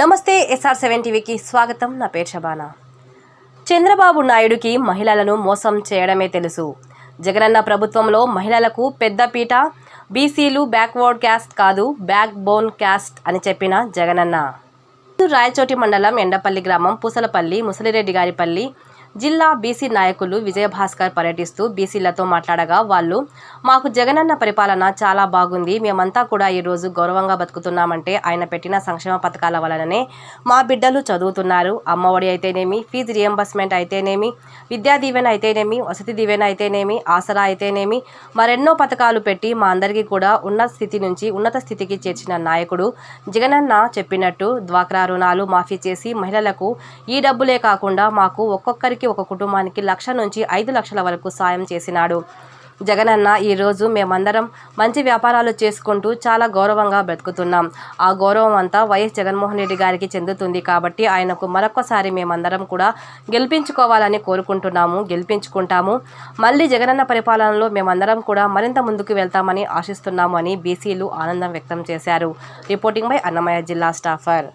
నమస్తే SR seven టీవీకి స్వాగతం. నా పేరు షబానా. చంద్రబాబు నాయుడుకి మహిళలను మోసం చేయడమే తెలుసు. జగనన్న ప్రభుత్వంలో మహిళలకు పెద్దపీట బీసీలు బ్యాక్వర్డ్ క్యాస్ట్ కాదు బ్యాక్ బోన్ క్యాస్ట్ అని చెప్పిన జగనన్న. రాయచోటి మండలం ఎండపల్లి గ్రామం పూసలపల్లి ముసలిరెడ్డి గారిపల్లి జిల్లా బీసీ నాయకులు విజయభాస్కర్ పర్యటిస్తూ బీసీలతో మాట్లాడగా వాళ్ళు మాకు జగనన్న పరిపాలన చాలా బాగుంది. మేమంతా కూడా ఈరోజు గౌరవంగా బతుకుతున్నామంటే ఆయన పెట్టిన సంక్షేమ పథకాల వలననే మా బిడ్డలు చదువుతున్నారు. అమ్మఒడి అయితేనేమి ఫీజు రియంబర్స్మెంట్ అయితేనేమి విద్యా దీవెన అయితేనేమి వసతి దీవెన అయితేనేమి ఆసరా అయితేనేమి మరెన్నో పథకాలు పెట్టి మా అందరికీ కూడా ఉన్నత స్థితి నుంచి ఉన్నత స్థితికి చేర్చిన నాయకుడు జగనన్న చెప్పినట్టు డ్వాక్రా రుణాలు మాఫీ చేసి మహిళలకు ఈ డబ్బులే కాకుండా మాకు ఒక్కొక్కరికి ఒక కుటుంబానికి లక్ష నుంచి ఐదు లక్షల వరకు సాయం చేసినాడు. జగనన్న ఈరోజు మేమందరం మంచి వ్యాపారాలు చేసుకుంటూ చాలా గౌరవంగా బ్రతుకుతున్నాం. ఆ గౌరవం అంతా వైఎస్ జగన్మోహన్ రెడ్డి గారికి చెందుతుంది కాబట్టి ఆయనకు మరొకసారి మేమందరం కూడా గెలిపించుకోవాలని కోరుకుంటున్నాము గెలిపించుకుంటాము. మళ్ళీ జగనన్న పరిపాలనలో మేమందరం కూడా మరింత ముందుకు వెళ్తామని ఆశిస్తున్నాము అని బీసీలు ఆనందం వ్యక్తం చేశారు. రిపోర్టింగ్ బై అన్నమయ్య జిల్లా స్టాఫర్.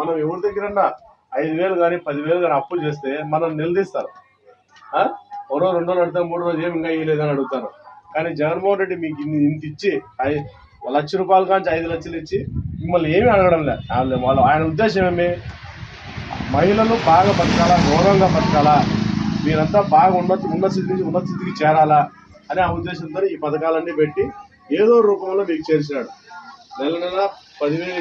మనం ఎవరి దగ్గర ఐదు వేలు కానీ పదివేలు కానీ అప్పులు చేస్తే మనం నిలదీస్తారు. ఓరో ఓ రోజు రెండో రోజు అడుగుతాం మూడు రోజులు ఏమి ఇంకా ఇవ్వలేదని అడుగుతారు. కానీ జగన్మోహన్ రెడ్డి మీకు ఇన్ని ఇంత ఇచ్చి ఐ- లక్ష రూపాయలు కాంచి ఐదు లక్షలు ఇచ్చి మిమ్మల్ని ఏమి అడగడం లేదు. వాళ్ళు ఆయన ఉద్దేశం ఏమి? మహిళలు బాగా బతకాలా గౌరవంగా బతకాలా? మీరంతా బాగా ఉన్నత ఉన్నత స్థితి నుంచి ఉన్నత స్థితికి చేరాలా? అనే ఆ ఉద్దేశంతో ఈ పథకాలన్నీ పెట్టి ఏదో రూపంలో మీకు చేర్చినాడు. నెల నెల పదివేలు